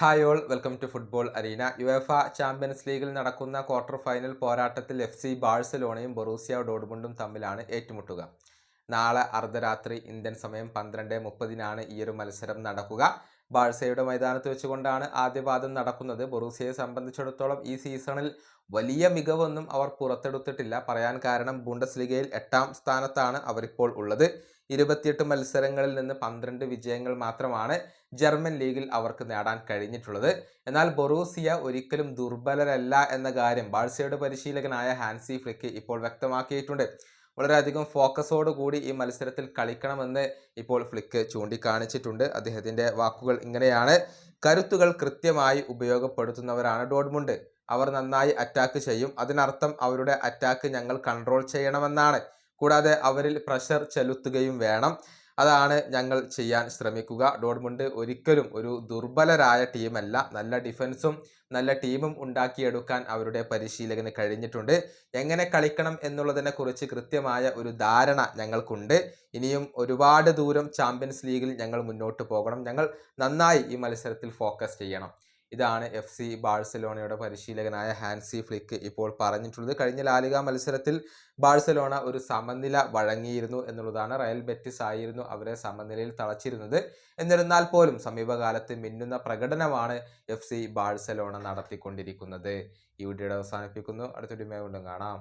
Hi all welcome to football arena. UEFA champions ലീഗിൽ നടക്കുന്ന quarter final പോരാട്ടത്തിൽ F C ബാഴ്സലോണയും ബൊറൂസിയ ഡോഡ്മുണ്ടും തമ്മിലാണ് ഏറ്റുമുട്ടുക. നാളെ അർദ്ധരാത്രി ഇന്ത്യൻ സമയം പന്ത്രണ്ട് മുപ്പതിനാണ് ഈ ഒരു മത്സരം നടക്കുക. ബാഴ്സയുടെ മൈതാനത്ത് വെച്ചുകൊണ്ടാണ് ആദ്യപാദം നടക്കുന്നത്. ബൊറൂസിയയെ സംബന്ധിച്ചിടത്തോളം ഈ സീസണിൽ വലിയ മികവൊന്നും അവർ പുറത്തെടുത്തിട്ടില്ല. പറയാൻ കാരണം ബുണ്ടസ് ലീഗയിൽ എട്ടാം സ്ഥാനത്താണ് അവരിപ്പോൾ ഉള്ളത്. ഇരുപത്തിയെട്ട് മത്സരങ്ങളിൽ നിന്ന് പന്ത്രണ്ട് വിജയങ്ങൾ മാത്രമാണ് ജർമ്മൻ ലീഗിൽ അവർക്ക് നേടാൻ കഴിഞ്ഞിട്ടുള്ളത്. എന്നാൽ ബൊറൂസിയ ഒരിക്കലും ദുർബലരല്ല എന്ന കാര്യം ബാഴ്സയുടെ പരിശീലകനായ ഹാൻസി ഫ്ലിക്ക് ഇപ്പോൾ വ്യക്തമാക്കിയിട്ടുണ്ട്. വളരെയധികം ഫോക്കസോട് കൂടി ഈ മത്സരത്തിൽ കളിക്കണമെന്ന് ഇപ്പോൾ ഫ്ലിക്ക് ചൂണ്ടിക്കാണിച്ചിട്ടുണ്ട്. അദ്ദേഹത്തിന്റെ വാക്കുകൾ ഇങ്ങനെയാണ്. കരുത്തുകൾ കൃത്യമായി ഉപയോഗപ്പെടുത്തുന്നവരാണ് ഡോഡ്മുണ്ട്. അവർ നന്നായി അറ്റാക്ക് ചെയ്യും. അതിനർത്ഥം അവരുടെ അറ്റാക്ക് ഞങ്ങൾ കൺട്രോൾ ചെയ്യണമെന്നാണ്. കൂടാതെ അവരിൽ പ്രഷർ ചെലുത്തുകയും വേണം. അതാണ് ഞങ്ങൾ ചെയ്യാൻ ശ്രമിക്കുക. ഡോഡ്മുണ്ട് ഒരിക്കലും ഒരു ദുർബലരായ ടീമല്ല. നല്ല ഡിഫൻസും നല്ല ടീമും ഉണ്ടാക്കിയെടുക്കാൻ അവരുടെ പരിശീലകന് കഴിഞ്ഞിട്ടുണ്ട്. എങ്ങനെ കളിക്കണം എന്നുള്ളതിനെ കുറിച്ച് കൃത്യമായ ഒരു ധാരണ ഞങ്ങൾക്കുണ്ട്. ഇനിയും ഒരുപാട് ദൂരം ചാമ്പ്യൻസ് ലീഗിൽ ഞങ്ങൾ മുന്നോട്ട് പോകണം. ഞങ്ങൾ നന്നായി ഈ മത്സരത്തിൽ ഫോക്കസ് ചെയ്യണം. ഇതാണ് എഫ് സി ബാഴ്സലോണയുടെ പരിശീലകനായ ഹാൻസി ഫ്ലിക്ക് ഇപ്പോൾ പറഞ്ഞിട്ടുള്ളത്. കഴിഞ്ഞ ലാലിക മത്സരത്തിൽ ബാഴ്സലോണ ഒരു സമനില വഴങ്ങിയിരുന്നു എന്നുള്ളതാണ്. റയൽ ബെറ്റിസ് ആയിരുന്നു അവരെ സമനിലയിൽ തളച്ചിരുന്നത്. എന്നിരുന്നാൽ പോലും സമീപകാലത്ത് മിന്നുന്ന പ്രകടനമാണ് എഫ് സി ബാഴ്സലോണ നടത്തിക്കൊണ്ടിരിക്കുന്നത്. ഈ വീഡിയോ അവസാനിപ്പിക്കുന്നു. അടുത്തൊരു മേ കാണാം.